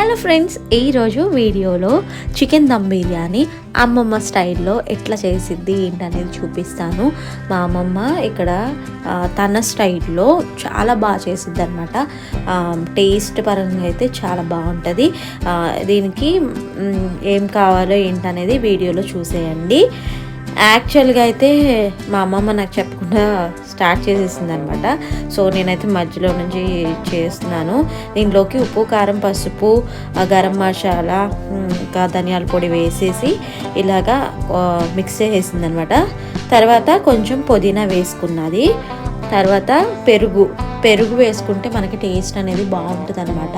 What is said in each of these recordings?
Hello friends ఈరోజు వీడియోలో chicken dum biryani అమ్మమ్మ స్టైల్లో ఎట్లా చేసిద్ది ఏంటనేది చూపిస్తాను. మా అమ్మమ్మ ఇక్కడ తన స్టైల్లో చాలా బాగా చేసిద్ది అనమాట టేస్ట్ పరంగా అయితే చాలా బాగుంటుంది. దీనికి ఏం కావాలో ఏంటనేది వీడియోలో చూసేయండి. యాక్చువల్గా అయితే మా అమ్మమ్మ నాకు చెప్పకుండా స్టార్ట్ చేసేసింది అనమాట సో నేనైతే మధ్యలో నుంచి చేస్తున్నాను. దీంట్లోకి ఉప్పు కారం పసుపు గరం మసాలా ఇంకా ధనియాల పొడి వేసేసి ఇలాగా మిక్స్ చేసేసింది అనమాట తర్వాత కొంచెం పుదీనా వేసుకున్నది. తర్వాత పెరుగు. పెరుగు వేసుకుంటే మనకి టేస్ట్ అనేది బాగుంటుంది అనమాట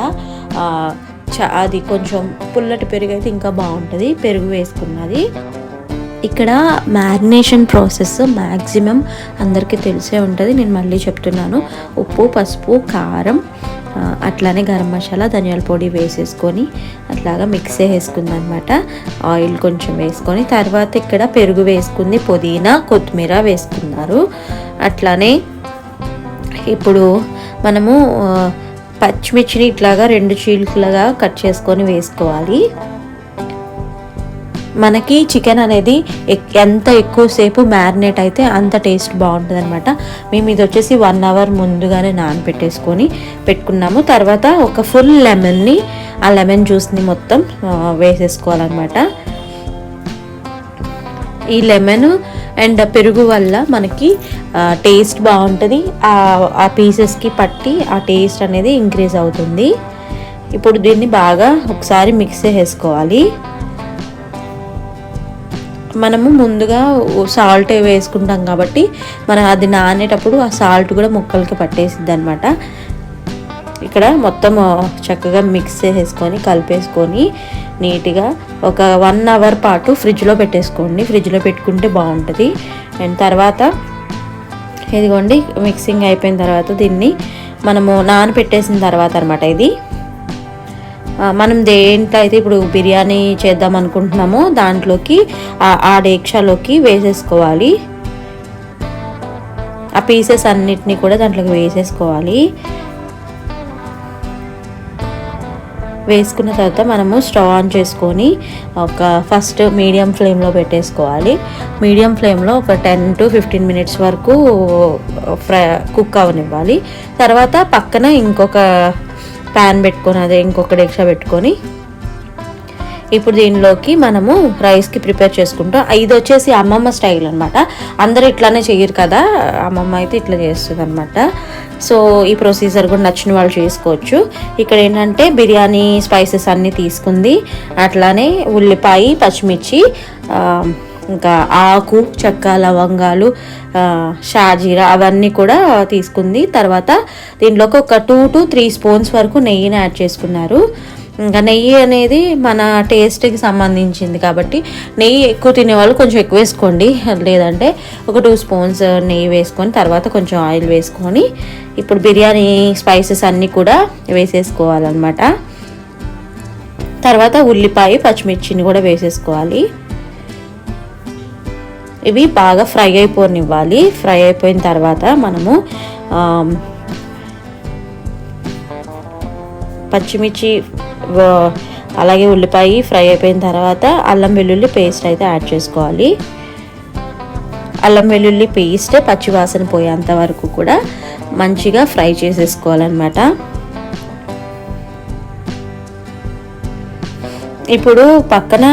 అది కొంచెం పుల్లటి పెరుగు అయితే ఇంకా బాగుంటుంది. పెరుగు వేసుకున్నది. ఇక్కడ మ్యారినేషన్ ప్రాసెస్ మ్యాక్సిమం అందరికీ తెలిసే ఉంటుంది. నేను మళ్ళీ చెప్తున్నాను. ఉప్పు పసుపు కారం అట్లానే గరం మసాలా ధనియాల పొడి వేసేసుకొని అట్లాగా మిక్స్ చేసుకుంది అనమాట ఆయిల్ కొంచెం వేసుకొని తర్వాత ఇక్కడ పెరుగు వేసుకుంది పుదీనా కొత్తిమీర వేసుకున్నారు. అట్లానే ఇప్పుడు మనము పచ్చిమిర్చిని ఇట్లాగా రెండు చీలుకలుగా కట్ చేసుకొని వేసుకోవాలి. మనకి చికెన్ అనేది ఎక్- ఎంత ఎక్కువసేపు మ్యారినేట్ అయితే అంత టేస్ట్ బాగుంటుంది అనమాట మేము ఇది వచ్చేసి వన్ అవర్ ముందుగానే నానబెట్టేసుకొని పెట్టుకున్నాము. తర్వాత ఒక ఫుల్ లెమన్ని ఆ లెమన్ జ్యూస్ని మొత్తం వేసేసుకోవాలన్నమాట. ఈ లెమన్ అండ్ పెరుగు వల్ల మనకి టేస్ట్ బాగుంటుంది. ఆ- ఆ పీసెస్కి పట్టి ఆ టేస్ట్ అనేది ఇంక్రీజ్ అవుతుంది. ఇప్పుడు దీన్ని బాగా ఒకసారి మిక్స్ చేసుకోవాలి మనము ముందుగా సాల్ట్ వేసుకుంటాం కాబట్టి మనం అది నానేటప్పుడు ఆ సాల్ట్ కూడా ముక్కలకి పట్టేసిద్ది అనమాట ఇక్కడ మొత్తం చక్కగా మిక్స్ చేసేసుకొని కలిపేసుకొని నీట్గా ఒక వన్ అవర్ పాటు ఫ్రిడ్జ్లో పెట్టేసుకోండి. ఫ్రిడ్జ్లో పెట్టుకుంటే బాగుంటుంది. అండ్ తర్వాత ఇదిగోండి మిక్సింగ్ అయిపోయిన తర్వాత దీన్ని మనము నానపెట్టేసిన తర్వాత అనమాట ఇది. మనం దేంట్లో అయితే ఇప్పుడు బిర్యానీ చేద్దాం అనుకుంటున్నామో దాంట్లోకి ఆ- డేక్షలోకి డేక్షాలోకి వేసేసుకోవాలి. ఆ పీసెస్ అన్నిటినీ కూడా దాంట్లోకి వేసేసుకోవాలి. వేసుకున్న తర్వాత మనము స్టవ్ ఆన్ చేసుకొని ఒక ఫస్ట్ మీడియం ఫ్లేమ్లో పెట్టేసుకోవాలి. మీడియం ఫ్లేమ్లో ఒక టెన్ టు ఫిఫ్టీన్ మినిట్స్ వరకు ఫ్రై కుక్ అవనివ్వాలి. తర్వాత పక్కన ఇంకొక ప్యాన్ పెట్టుకొని అదే ఇంకొక డెక్షా పెట్టుకొని ఇప్పుడు దీనిలోకి మనము రైస్కి ప్రిపేర్ చేసుకుంటాం ఇది వచ్చేసి అమ్మమ్మ స్టైల్ అనమాట అందరూ ఇట్లానే చేయరు కదా అమ్మమ్మ అయితే ఇట్లా చేస్తుంది అనమాట సో ఈ ప్రొసీజర్ కూడా నచ్చిన వాళ్ళు చేసుకోవచ్చు. ఇక్కడ ఏంటంటే బిర్యానీ స్పైసెస్ అన్నీ తీసుకుంది. అట్లానే ఉల్లిపాయ పచ్చిమిర్చి ఇంకా ఆకు చెక్క లవంగాలు షాజీరా అవన్నీ కూడా తీసుకుంది. తర్వాత దీంట్లోకి ఒక టూ టు త్రీ స్పూన్స్ వరకు నెయ్యిని యాడ్ చేసుకున్నారు. ఇంకా నెయ్యి అనేది మన టేస్ట్కి సంబంధించింది కాబట్టి నెయ్యి ఎక్కువ తినేవాళ్ళు కొంచెం ఎక్కువ వేసుకోండి. లేదంటే ఒక టూ స్పూన్స్ నెయ్యి వేసుకొని తర్వాత కొంచెం ఆయిల్ వేసుకొని ఇప్పుడు బిర్యానీ స్పైసెస్ అన్నీ కూడా వేసేసుకోవాలన్నమాట. తర్వాత ఉల్లిపాయ పచ్చిమిర్చిని కూడా వేసేసుకోవాలి. ఇవి బాగా ఫ్రై అయిపోనివ్వాలి. ఫ్రై అయిపోయిన తర్వాత మనము పచ్చిమిర్చి అలాగే ఉల్లిపాయ ఫ్రై అయిపోయిన తర్వాత అల్లం వెల్లుల్లి పేస్ట్ అయితే యాడ్ చేసుకోవాలి. అల్లం వెల్లుల్లి పేస్ట్ పచ్చివాసన పోయేంత వరకు కూడా మంచిగా ఫ్రై చేసేసుకోవాలన్నమాట. ఇప్పుడు పక్కన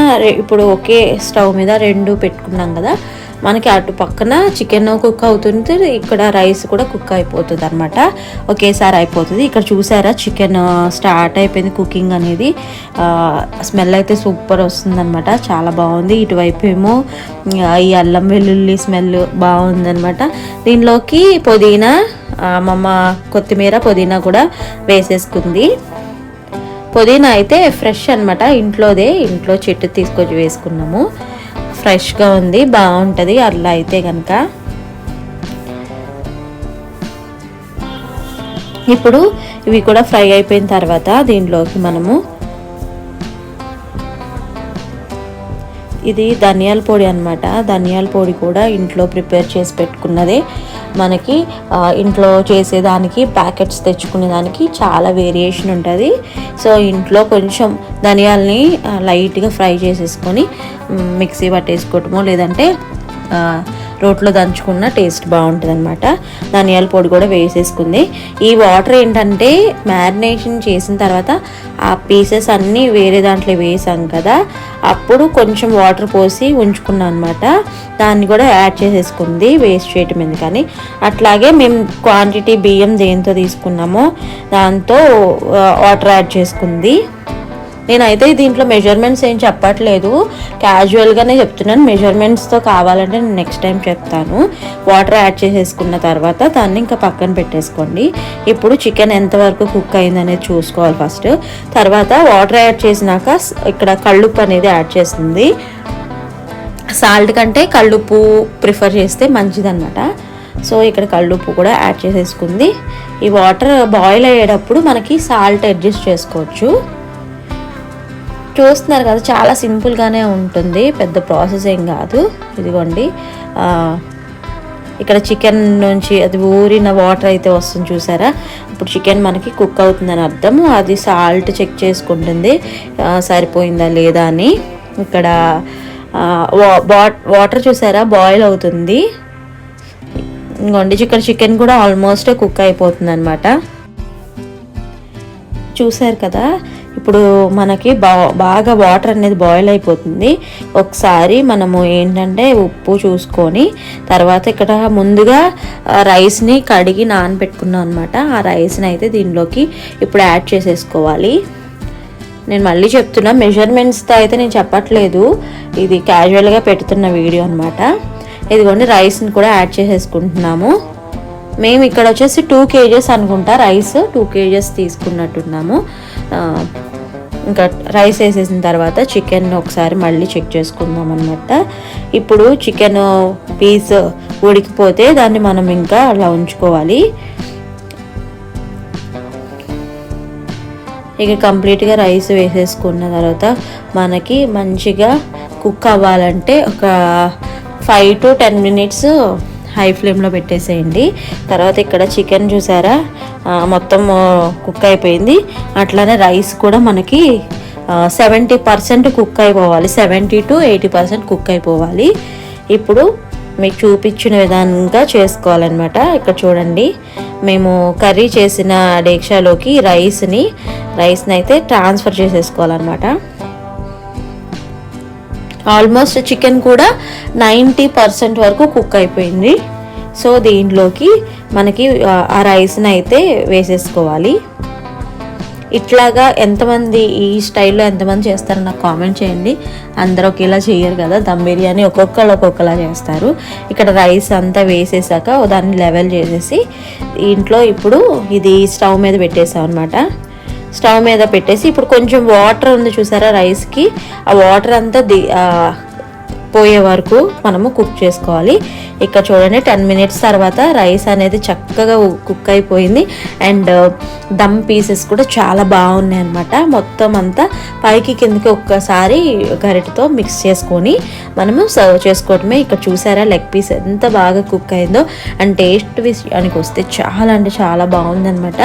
ఇప్పుడు ఒకే స్టవ్ మీద రెండు పెట్టుకున్నాం కదా మనకి అటు పక్కన చికెన్ కుక్ అవుతుంది ఇక్కడ రైస్ కూడా కుక్ అయిపోతుంది అనమాట ఒకేసారి అయిపోతుంది. ఇక్కడ చూసారా చికెన్ స్టార్ట్ uh, అయిపోయింది కుకింగ్ అనేది. స్మెల్ అయితే సూపర్ వస్తుంది అనమాట చాలా బాగుంది. ఇటువైపు ఏమో ఈ అల్లం వెల్లుల్లి స్మెల్ బాగుందనమాట దీనిలోకి పుదీనా అమ్మమ్మ కొత్తిమీర పుదీనా కూడా వేసేసుకుంది. పుదీనా అయితే ఫ్రెష్ అనమాట ఇంట్లోదే ఇంట్లో చెట్టు తీసుకొచ్చి వేసుకున్నాము. ఫ్రెష్గా ఉంది బాగుంటుంది అట్లా అయితే కనుక ఇప్పుడు ఇవి కూడా ఫ్రై అయిపోయిన తర్వాత దీంట్లోకి మనము ఇది ధనియాల పొడి అనమాట ధనియాల పొడి కూడా ఇంట్లో ప్రిపేర్ చేసి పెట్టుకున్నదే. మనకి ఇంట్లో చేసేదానికి ప్యాకెట్స్ తెచ్చుకునే దానికి చాలా వేరియేషన్ ఉంటుంది. సో ఇంట్లో కొంచెం ధనియాల్ని లైట్గా ఫ్రై చేసేసుకొని మిక్సీ పట్టేసుకోవటమో లేదంటే రోట్లో దంచుకున్న టేస్ట్ బాగుంటుంది అనమాట ధనియాల పొడి కూడా వేసేసుకుంది. ఈ వాటర్ ఏంటంటే మ్యారినేషన్ చేసిన తర్వాత ఆ పీసెస్ అన్నీ వేరే దాంట్లో వేసాం కదా అప్పుడు కొంచెం వాటర్ పోసి ఉంచుకున్నాం అనమాట దాన్ని కూడా యాడ్ చేసేసుకుంది వేస్ట్ చేయటం ఎందుకని అట్లాగే మేము క్వాంటిటీ బియ్యం దేంతో తీసుకున్నామో దాంతో వాటర్ యాడ్ చేసుకుంది. నేనైతే దీంట్లో మెజర్మెంట్స్ ఏం చెప్పట్లేదు. క్యాజువల్గానే చెప్తున్నాను. మెజర్మెంట్స్తో కావాలంటే నేను నెక్స్ట్ టైం చెప్తాను. వాటర్ యాడ్ చేసేసుకున్న తర్వాత దాన్ని ఇంకా పక్కన పెట్టేసుకోండి. ఇప్పుడు చికెన్ ఎంతవరకు కుక్ అయిందనేది చూసుకోవాలి ఫస్ట్ తర్వాత వాటర్ యాడ్ చేసినాక ఇక్కడ కళ్ళుప్పు అనేది యాడ్ చేస్తుంది. సాల్ట్ కంటే కళ్ళుప్పు ప్రిఫర్ చేస్తే మంచిదన్నమాట. సో ఇక్కడ కళ్ళుప్పు కూడా యాడ్ చేసేసుకుంది. ఈ వాటర్ బాయిల్ అయ్యేటప్పుడు మనకి సాల్ట్ అడ్జస్ట్ చేసుకోవచ్చు. చూస్తున్నారు కదా చాలా సింపుల్గానే ఉంటుంది. పెద్ద ప్రాసెస్ ఏం కాదు. ఇదిగోండి. ఇక్కడ చికెన్ నుంచి అది ఊరిన వాటర్ అయితే వస్తుంది చూసారా? ఇప్పుడు చికెన్ మనకి కుక్ అవుతుందని అర్థం. అది సాల్ట్ చెక్ చేసుకుంటుంది. సరిపోయిందా లేదా అని. ఇక్కడ వా- వాటర్ చూసారా? బాయిల్ అవుతుంది. ఇంకోండి ఇక్కడ చికెన్ కూడా ఆల్మోస్ట్ కుక్ అయిపోతుంది అనమాట చూసారు కదా? ఇప్పుడు మనకి బా బాగా వాటర్ అనేది బాయిల్ అయిపోతుంది. ఒకసారి మనము ఏంటంటే ఉప్పు చూసుకొని తర్వాత ఇక్కడ ముందుగా రైస్ని కడిగి నానబెట్టుకున్నాం అనమాట ఆ రైస్ని అయితే దీనిలోకి ఇప్పుడు యాడ్ చేసేసుకోవాలి. నేను మళ్ళీ చెప్తున్నా మెజర్మెంట్స్తో అయితే నేను చెప్పట్లేదు. ఇది క్యాజువల్గా పెడుతున్న వీడియో అనమాట ఇదిగోండి రైస్ని కూడా యాడ్ చేసేసుకుంటున్నాము. మేము ఇక్కడ వచ్చేసి టూ కేజెస్ అనుకుంటా రైస్ టూ కేజెస్ తీసుకున్నట్టున్నాము. ఇంకా రైస్ వేసేసిన తర్వాత చికెన్ ఒకసారి మళ్ళీ చెక్ చేసుకుందాం అనమాట ఇప్పుడు చికెన్ పీస్ ఉడికిపోతే దాన్ని మనం ఇంకా అలా ఉంచుకోవాలి. ఇక కంప్లీట్గా రైస్ వేసేసుకున్న తర్వాత మనకి మంచిగా కుక్ అవ్వాలంటే ఒక five to ten minutes high ఫ్లేమ్లో పెట్టేసేయండి. తర్వాత ఇక్కడ చికెన్ చూసారా? మొత్తం కుక్ అయిపోయింది. అట్లానే రైస్ కూడా మనకి సెవెంటీ పర్సెంట్ కుక్ అయిపోవాలి. Seventy to eighty percent cook అయిపోవాలి. ఇప్పుడు మీకు చూపించిన విధంగా చేసుకోవాలన్నమాట. ఇక్కడ చూడండి. మేము కర్రీ చేసిన డేక్షాలోకి రైస్ని రైస్ని అయితే ట్రాన్స్ఫర్ చేసేసుకోవాలన్నమాట. ఆల్మోస్ట్ చికెన్ కూడా నైంటీ పర్సెంట్ వరకు కుక్ అయిపోయింది. సో దీంట్లోకి మనకి ఆ, రైస్ని అయితే వేసేసుకోవాలి. ఇట్లాగా ఎంతమంది ఈ స్టైల్లో ఎంతమంది చేస్తారో నాకు కామెంట్ చేయండి. అందరూ ఒకేలా చేయరు కదా దమ్ బిర్యానీ ఒక్కొక్కరు ఒక్కొక్కలా చేస్తారు. ఇక్కడ రైస్ అంతా వేసేసాక దాన్ని లెవెల్ చేసేసి ఇంట్లో ఇప్పుడు ఇది స్టవ్ మీద పెట్టేసాం అనమాట స్టవ్ మీద పెట్టేసి ఇప్పుడు కొంచెం వాటర్ ఉంది చూసారా రైస్కి. ఆ వాటర్ అంతా ది పోయే వరకు మనము కుక్ చేసుకోవాలి. ఇక్కడ చూడండి టెన్ మినిట్స్ తర్వాత రైస్ అనేది చక్కగా కుక్ అయిపోయింది. అండ్ uh, దమ్ పీసెస్ కూడా చాలా బాగున్నాయి అనమాట మొత్తం అంతా పైకి కిందకి ఒక్కసారి గరిటతో మిక్స్ చేసుకొని మనము సర్వ్ చేసుకోవటమే. ఇక్కడ చూసారా లెగ్ పీస్ ఎంత బాగా కుక్ అయిందో. అండ్ టేస్ట్ విషయానికి వస్తే చాలా అంటే చాలా బాగుందనమాట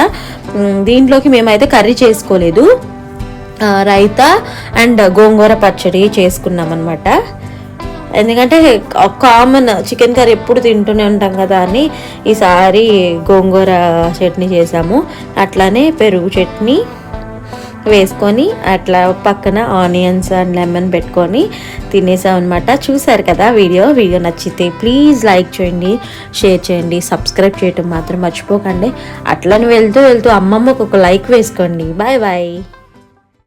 దీంట్లోకి మేమైతే కర్రీ చేసుకోలేదు. రైతా అండ్ గోంగూర పచ్చడి చేసుకున్నాం అనమాట ఎందుకంటే కామన్ చికెన్ కర్రీ ఎప్పుడు తింటూనే ఉంటాం కదా అని ఈసారి గోంగూర చట్నీ చేసాము. అట్లానే పెరుగు చట్నీ వేసుకొని అట్లా పక్కన ఆనియన్స్ అండ్ లెమన్ పెట్టుకొని తినేసాం అనమాట చూసారు కదా వీడియో? వీడియో నచ్చితే ప్లీజ్ లైక్ చేయండి షేర్ చేయండి సబ్స్క్రైబ్ చేయటం మాత్రం మర్చిపోకండి. అట్లని వెళ్తూ వెళ్తూ అమ్మమ్మకు ఒక లైక్ వేసుకోండి. Bye bye.